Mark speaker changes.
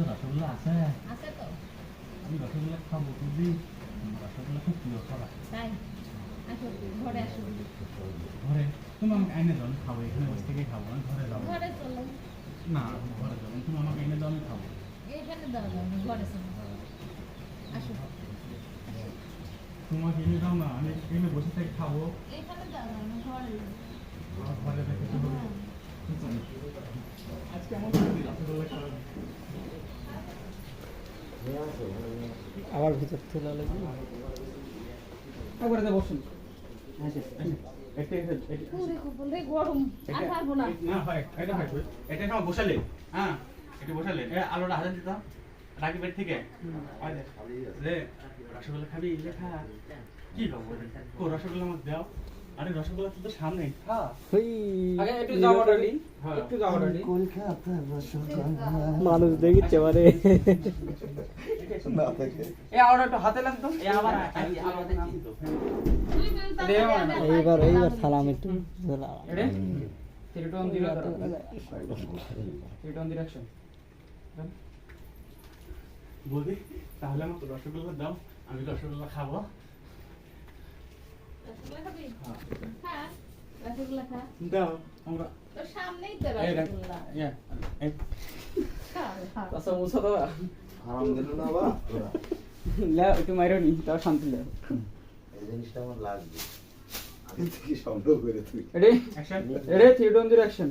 Speaker 1: তো রসগোল্লা আছে
Speaker 2: আছে তো।
Speaker 1: আমি রসগোল্লা খাব বুঝলি রসগোল্লা খুব প্রিয় সবার
Speaker 2: তাই ঘরে আসো।
Speaker 1: ঘরে তুমি আমাকে এনে দাও খাব এখানে বসে থেকে খাব আমি ঘরে যাব।
Speaker 2: ঘরে চলো
Speaker 1: না ঘরে যাব তুমি আমাকে এনে দাও আমি খাব।
Speaker 2: এখানে দাও দাও ঘরে চলো আসো।
Speaker 1: তোমাকে এনে দাও না আমি এখানে বসে থেকে খাব।
Speaker 2: এখানে দাও ঘরে।
Speaker 1: ঘরে থেকে আজকে আমার রসগোল্লা খাওয়া
Speaker 3: আবার ভিতর তোলা লাগবে একবারে বসুন।
Speaker 1: বসালে হ্যাঁ এটা বসালে? আলোটা হাজার দিতাম রাখি বেড থেকে। রে রসগোল্লা খাবি লেখা। কি খাব? রসগোল্লা আমাকে দাও। আরে রসগোল্লা তো সামনে। খা
Speaker 3: আগে একটু যাওয়া ডালি
Speaker 1: হ্যাঁ।
Speaker 3: একটু যাওয়া ডালি
Speaker 4: কলকাতার রসগোল্লা।
Speaker 3: মানুষ দেখিচ্ছে মানে।
Speaker 4: না থেকে
Speaker 3: এ আওয়াটা একটু হাতে লাগতো?
Speaker 1: এ আবার আমাদের চিন্তা
Speaker 3: দেও
Speaker 5: এইবার এইবার সালাম একটু।
Speaker 3: এডে থ্রিটন ডিরেকশন থ্রিটন ডিরেকশন
Speaker 1: বৌদি তাহলে আমাকে রসগোল্লা দাও আমি রসগোল্লা খাব
Speaker 2: রসগোল্লা খাবি খা রসগোল্লা খা
Speaker 1: দাও আমরা।
Speaker 2: সামনেই তো রসগোল্লা
Speaker 1: এই।
Speaker 2: খা খা
Speaker 3: আচ্ছা মুছা দাও
Speaker 4: আরাম দিল না বা তোরা?
Speaker 3: একটু মাইরো নি তাও শান্তি লে।
Speaker 4: এই জিনিসটা আমার লাগবে। আমি থেকে সংগ্রহ করে তুই?
Speaker 3: এডে
Speaker 1: অ্যাকশন
Speaker 3: এডে থ্রিটন ডিরেকশন